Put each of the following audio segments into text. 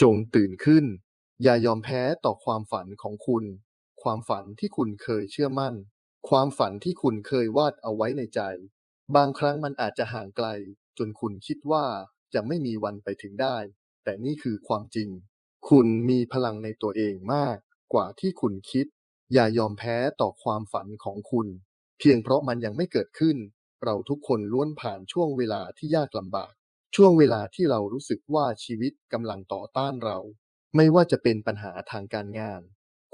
จงตื่นขึ้น อย่ายอมแพ้ต่อความฝันของคุณ ความฝันที่คุณเคยเชื่อมั่น ความฝันที่คุณเคยวาดเอาไว้ในใจ บางครั้งมันอาจจะห่างไกล จนคุณคิดว่าจะไม่มีวันไปถึงได้ แต่นี่คือความจริง คุณมีพลังในตัวเองมากกว่าที่คุณคิด อย่ายอมแพ้ต่อความฝันของคุณ เพียงเพราะมันยังไม่เกิดขึ้น เราทุกคนล้วนผ่านช่วงเวลาที่ยากลำบาก ช่วงเวลาที่เรารู้สึกว่าชีวิตกำลังต่อต้านเรา ไม่ว่าจะเป็นปัญหาทางการงาน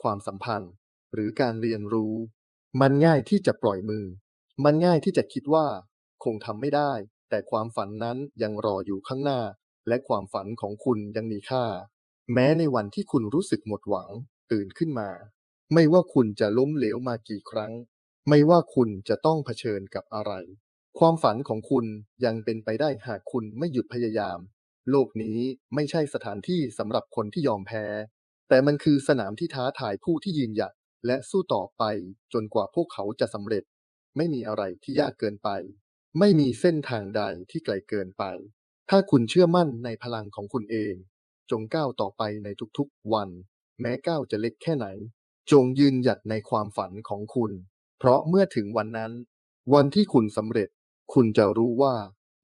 ความสัมพันธ์ หรือการเรียนรู้ มันง่ายที่จะปล่อยมือ มันง่ายที่จะคิดว่า คงทำไม่ได้ แต่ความฝันนั้นยังรออยู่ข้างหน้า และความฝันของคุณยังมีค่า แม้ในวันที่คุณรู้สึกหมดหวัง ตื่นขึ้นมา ไม่ว่าคุณจะล้มเหลวมากี่ครั้ง ไม่ว่าคุณจะต้องเผชิญกับอะไร ความฝันของคุณยังเป็นไปได้หากคุณไม่หยุดพยายาม โลกนี้ไม่ใช่สถานที่สำหรับคนที่ยอมแพ้ แต่มันคือสนามที่ท้าทายผู้ที่ยืนหยัดและสู้ต่อไปจนกว่าพวกเขาจะสำเร็จ ไม่มีอะไรที่ยากเกินไป ไม่มีเส้นทางใดที่ไกลเกินไป ถ้าคุณเชื่อมั่นในพลังของคุณเอง จงก้าวต่อไปในทุกๆวัน แม้ก้าวจะเล็กแค่ไหน จงยืนหยัดในความฝันของคุณ เพราะเมื่อถึงวันนั้น วันที่คุณสำเร็จ คุณจะรู้ว่า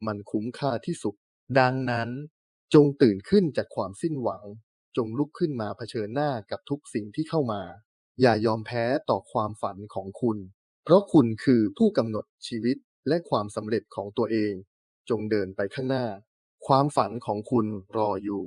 มันคุ้มค่าที่สุด ดังนั้น จงตื่นขึ้นจากความสิ้นหวัง จงลุกขึ้นมาเผชิญหน้ากับทุกสิ่งที่เข้ามา อย่ายอมแพ้ต่อความฝันของคุณ เพราะคุณคือผู้กำหนดชีวิตและความสำเร็จของตัวเอง จงเดินไปข้างหน้า ความฝันของคุณรออยู่